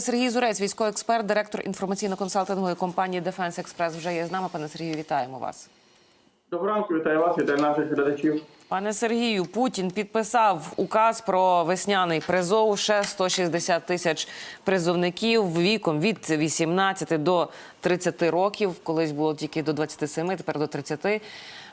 Сергій Зурець, військовий експерт, директор інформаційно-консалтингової компанії Дефенс Експрес, вже є з нами. Пане Сергію, вітаємо вас. Доброго ранку, вітаю вас, вітаю наших глядачів. Пане Сергію, Путін підписав указ про весняний призов. Ще 160 тисяч призовників віком від 18 до 30 років. Колись було тільки до 27, тепер до 30,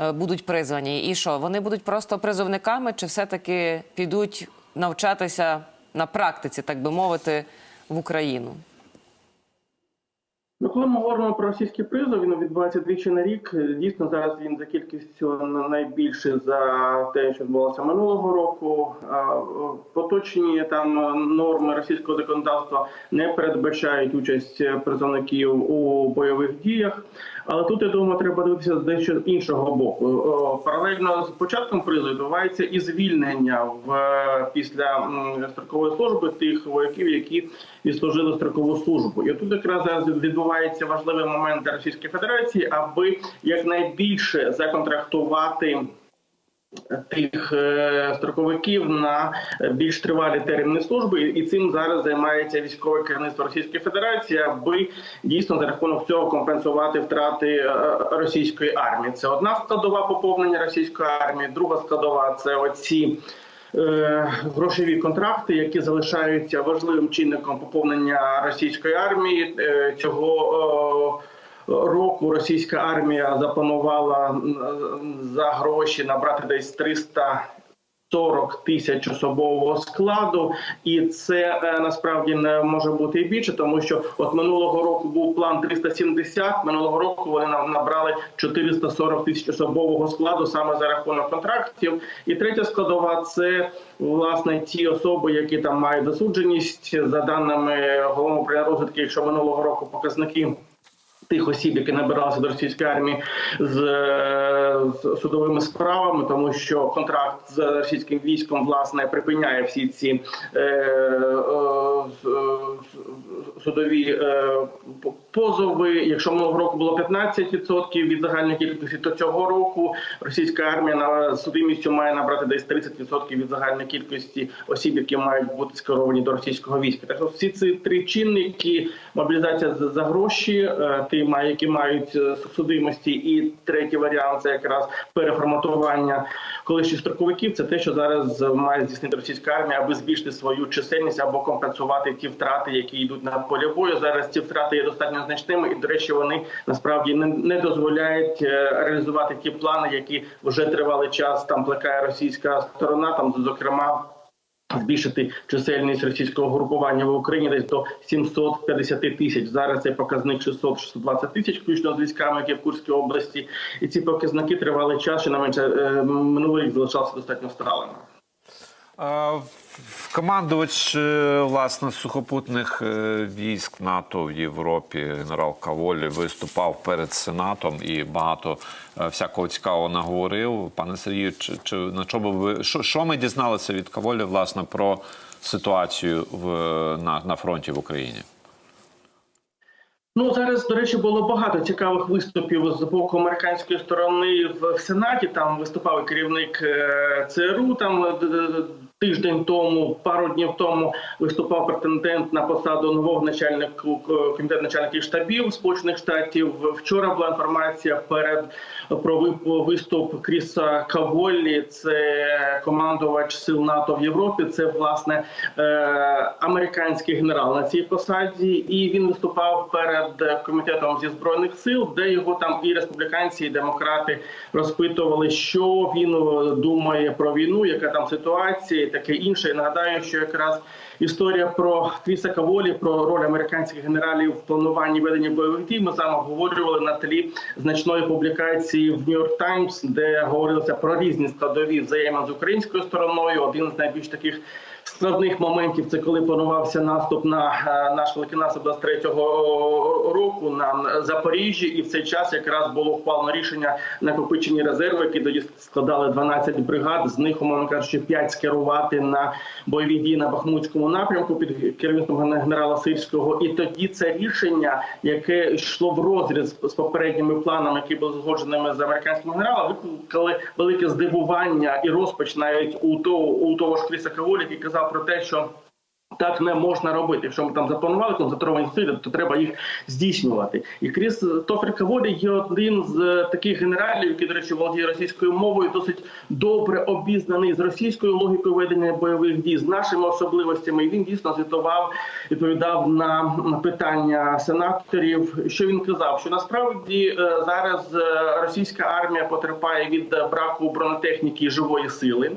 е, будуть призвані. І що, вони будуть просто призовниками, чи все-таки підуть навчатися на практиці, так би мовити, в Україну? Ну, коли ми говоримо про російський призов, він відбувається двічі на рік. Дійсно, зараз він за кількістю найбільший за те, що відбулося минулого року. Поточні там норми російського законодавства не передбачають участь призовників у бойових діях. Але тут я думаю, треба дивитися з дещо іншого боку. Паралельно з початком призову відбувається і звільнення в після строкової служби тих вояків, які відслужили строкову службу. І тут якраз зараз відбувається важливий момент для Російської Федерації, аби якнайбільше законтрактувати тих е, строковиків на більш тривалі терміни служби, і цим зараз займається військове керівництво Російської Федерації, аби дійсно за рахунок цього компенсувати втрати е, російської армії. Це одна складова поповнення російської армії, друга складова це оці. Е, Грошові контракти, які залишаються важливим чинником поповнення російської армії, Е, цього е, року російська армія запланувала за гроші набрати десь 340 тисяч особового складу, і це е, насправді не може бути і більше, тому що от минулого року був план 370, Минулого року вони нам набрали 440 тисяч особового складу саме за рахунок контрактів. І третя складова це власне ті особи, які там мають засудженість за даними головного розвідки, якщо минулого року показники тих осіб, які набиралися до російської армії з, е, з судовими справами, тому що контракт з російським військом власне припиняє всі ці е, е, е, судові е, позови. Якщо минулого року було 15% від загальної кількості, то цього року російська армія на судимістю має набрати десь 30% від загальної кількості осіб, які мають бути скеровані до російського війська. Так що всі ці три чинники: мобілізація за гроші, е, які мають е, судимості, і третій варіант це якраз переформатування колишніх строковиків. Це те, що зараз має здійснити російська армія, аби збільшити свою чисельність або компенсувати ті втрати, які йдуть на полі бою. Зараз ці втрати є достатньо значними, і до речі, вони насправді не, не дозволяють е, реалізувати ті плани, які вже тривалий час там плекає російська сторона. Там зокрема. Збільшити чисельність російського групування в Україні десь до 750 тисяч. Зараз цей показник 600-620 тисяч, включно з військами, які в Курській області. І ці показники тривали час, що менше е, минулий рік залишався достатньо сталими. Командувач е, власне сухопутних е, військ НАТО в Європі, генерал Каволі, виступав перед Сенатом і багато е, всякого цікавого наговорив. Пане Сергію, чи, чи на чому ви що, що ми дізналися від Каволі власне про ситуацію в на, на фронті в Україні? Ну зараз, до речі, було багато цікавих виступів з боку американської сторони в Сенаті. Там виступав керівник ЦРУ. Там тиждень тому, пару днів тому виступав претендент на посаду нового начальника комітету начальників штабів Сполучених Штатів. Вчора була інформація перед про виступ Кріса Каволі. Це командувач сил НАТО в Європі. Це власне е, американський генерал на цій посаді, і він виступав перед комітетом зі збройних сил, де його там і республіканці, і демократи розпитували, що він е, думає про війну, яка там ситуація, і таке інше. Нагадаю, що якраз історія про Кріса Каволі, про роль американських генералів в плануванні ведення бойових дій. Ми саме обговорювали на тлі значної публікації в Нью-Йорк Таймс, де говорилося про різні складові взаємин з українською стороною. Один з найбільш таких складних моментів це коли планувався наступ на е, наш великий наступ 23-го року на Запоріжжі, і в цей час якраз було ухвалено рішення накопичені резерви, які тоді складали 12 бригад. З них, умовно кажучи, 5 скерувати на бойові дії на Бахмутському напрямку під керівництвом генерала Сирського. І тоді це рішення, яке йшло в розріз з попередніми планами, які були згодженими з американським генералом, викликали велике здивування і розпач навіть у того у того ж Кріса Каволі, який казав про те, що Так не можна робити. Якщо ми там запланували концентровані сили, то треба їх здійснювати. І Крістофер Каволі є один з е, таких генералів, який, до речі, володіє російською мовою, досить добре обізнаний з російською логікою ведення бойових дій, з нашими особливостями. І він дійсно звітував, відповідав на питання сенаторів. Що він казав? Що насправді е, зараз е, російська армія потерпає від браку бронетехніки і живої сили.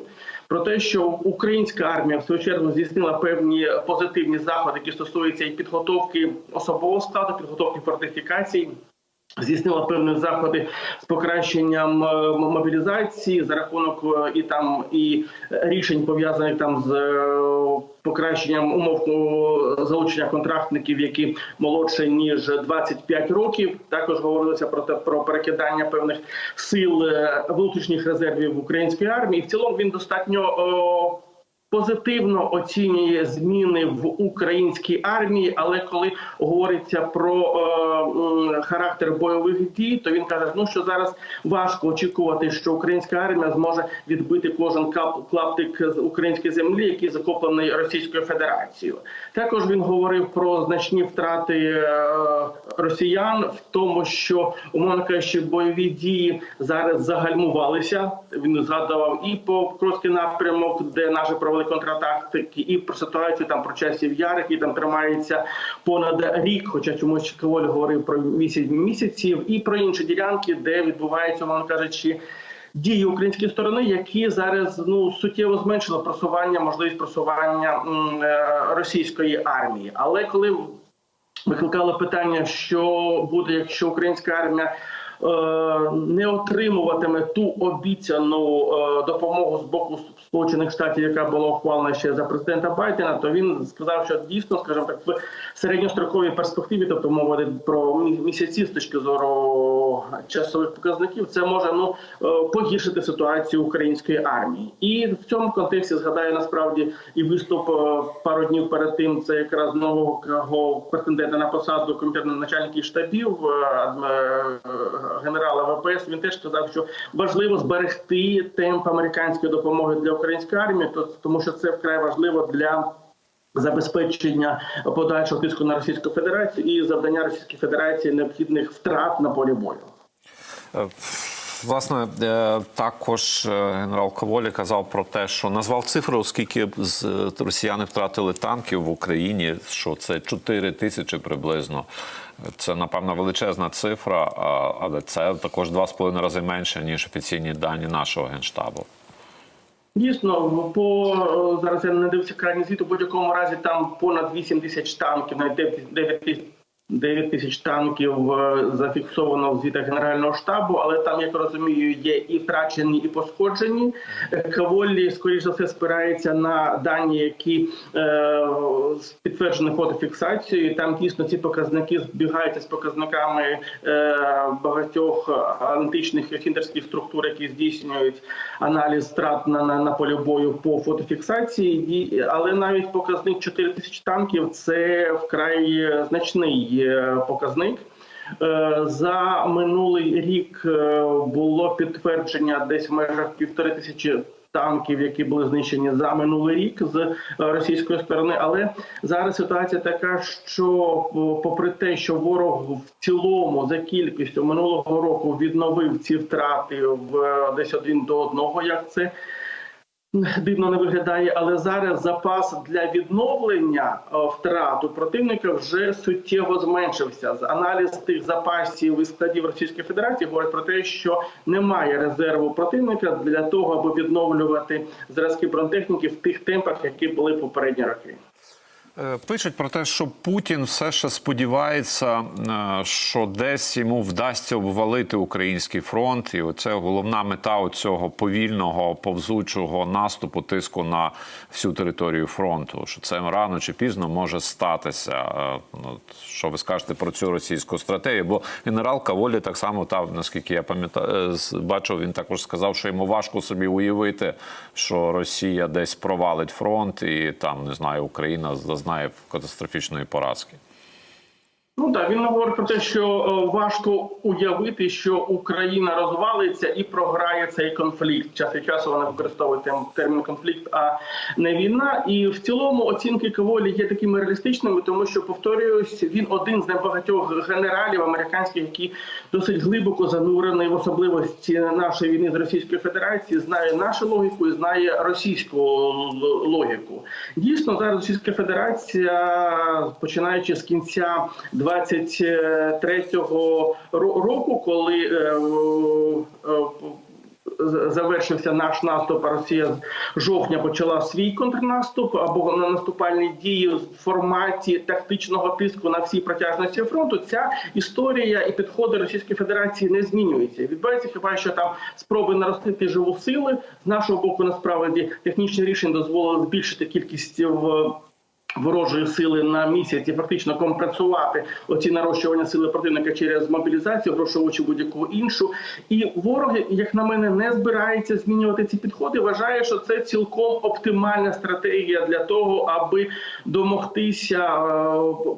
Про те, що українська армія в свою чергу здійснила певні позитивні заходи, які стосуються і підготовки особового складу, підготовки фортифікацій. Здійснила певні заходи з покращенням е, мобілізації за рахунок е, і там і рішень пов'язаних там з е, покращенням умов залучення контрактників, які молодше ніж 25 років. Також говорилося про те про перекидання певних сил внутрішніх резервів української армії. В цілому він достатньо. Позитивно оцінює зміни в українській армії, але коли говориться про е, характер бойових дій, то він каже, ну що зараз важко очікувати, що українська армія зможе відбити кожен клаптик з української землі, який захоплений Російською Федерацією. Також він говорив про значні втрати е, росіян в тому, що умовно кажучи, бойові дії зараз загальмувалися. Він згадував і по Покровський напрямок, де наші провели контратактики, і про ситуацію там про часів яр, який там тримається понад рік. Хоча чомусь Коваль говорив про місяць місяців, і про інші ділянки, де відбувається, умовно кажучи. Дії української сторони, які зараз ну суттєво зменшили просування, можливість просування е, російської армії. Але коли викликало питання, що буде, якщо українська армія е, не отримуватиме ту обіцяну е, допомогу з боку Сполучених Штатів, яка була ухвалена ще за президента Байдена, то він сказав, що дійсно, скажімо так, в середньостроковій перспективі, тобто мова йде про мі- місяці з точки зору часових показників, це може ну е, погіршити ситуацію української армії. І в цьому контексті згадаю насправді і виступ е, пару днів перед тим. Це якраз нового претендента на посаду комітету начальників штабів е, генерала ВПС. Він теж сказав, що важливо зберегти темп американської допомоги для української армії, то- тому що це вкрай важливо для. Забезпечення подальшого тиску на Російську Федерацію і завдання Російській Федерації необхідних втрат на полі бою. Е, Власне, е, також е, генерал Коволі казав про те, що назвав цифру, оскільки росіяни втратили танків в Україні, що це 4 тисячі приблизно. Це, напевно, величезна цифра, але це також 2,5 рази менше, ніж офіційні дані нашого генштабу. Дійсно, по е, зараз я не дивився крайній звіт, у будь-якому разі там понад 8 тисяч танків, навіть 9 тисяч 9 тисяч танків е, зафіксовано в звітах Генерального штабу, але там, як розумію, є і втрачені, і пошкоджені. Е, Каволі, скоріш за все, спирається на дані, які е, підтверджені фотофіксацією. Там дійсно ці показники збігаються з показниками е, багатьох аналітичних хінтерських структур, які здійснюють аналіз страт на, на, на полі бою по фотофіксації. І- Але навіть показник 4 тисячі танків це вкрай значний е, показник. Е, За минулий рік е, було підтвердження десь в межах півтори тисячі танків, які були знищені за минулий рік з е, російської сторони. Але зараз ситуація така, що попри те, що ворог в цілому за кількістю минулого року відновив ці втрати в десь один до одного, як це дивно не виглядає, але зараз запас для відновлення втрату втрат у противника вже суттєво зменшився. Аналіз тих запасів і складів Російської Федерації говорить про те, що немає резерву противника для того, аби відновлювати зразки бронетехніки в тих темпах, які були попередні роки. Е, Пишуть про те, що Путін все ще сподівається, е, що десь йому вдасться обвалити український фронт, і оце головна мета цього повільного повзучого наступу тиску на всю територію фронту. Що це рано чи пізно може статися. Е, Ну, що ви скажете про цю російську стратегію? Бо генерал Каволі так само та наскільки я пам'ятаю, бачив, він також сказав, що йому важко собі уявити, що Росія десь провалить фронт, і там не знаю, Україна зазнає катастрофічної поразки. Ну так, він говорить про те, що е, важко уявити, що Україна розвалиться і програє цей конфлікт. Час від часу вони використовують термін конфлікт, а не війна. І в цілому оцінки Каволі є такими реалістичними, тому що повторююсь, він один з небагатьох генералів американських, які досить глибоко занурений в особливості нашої війни з Російською Федерацією, знає нашу логіку і знає російську логіку. Дійсно, зараз Російська Федерація, починаючи з кінця 23-го ро- року, коли е, е, завершився наш наступ, а Росія з жовтня почала свій контрнаступ або на наступальні дії в форматі тактичного тиску на всій протяжності фронту. Ця історія і підходи Російської Федерації не змінюються. Відбувається хіба що там спроби наростити живу сили з нашого боку. Насправді технічні рішення дозволили збільшити кількість в. Ворожої сили на місяць фактично компенсувати оці нарощування сили противника через мобілізацію, грошову чи будь-яку іншу. І ворог, як на мене, не збирається змінювати ці підходи. Вважає, що це цілком оптимальна стратегія для того, аби домогтися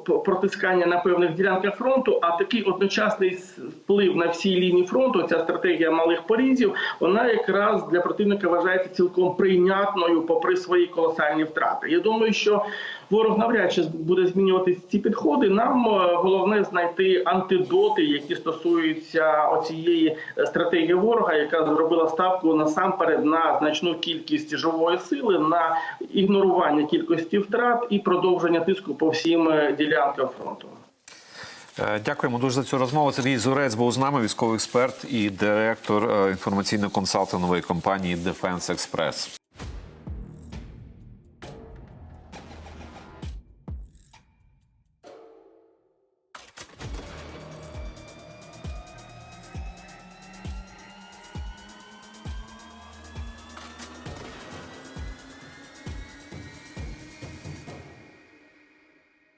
е, протискання на певних ділянках фронту. А такий одночасний вплив на всі лінії фронту, ця стратегія малих порізів, вона якраз для противника вважається цілком прийнятною, попри свої колосальні втрати. Я думаю, що ворог навряд чи буде змінювати ці підходи. Нам е, головне знайти антидоти, які стосуються оцієї е, стратегії ворога, яка зробила ставку насамперед на значну кількість живої сили, на ігнорування кількості втрат і продовження тиску по всім е, ділянкам фронту. Дякуємо дуже за цю розмову. Сергій Зурець був з нами, військовий експерт і директор інформаційно-консалтингової компанії Defense Express.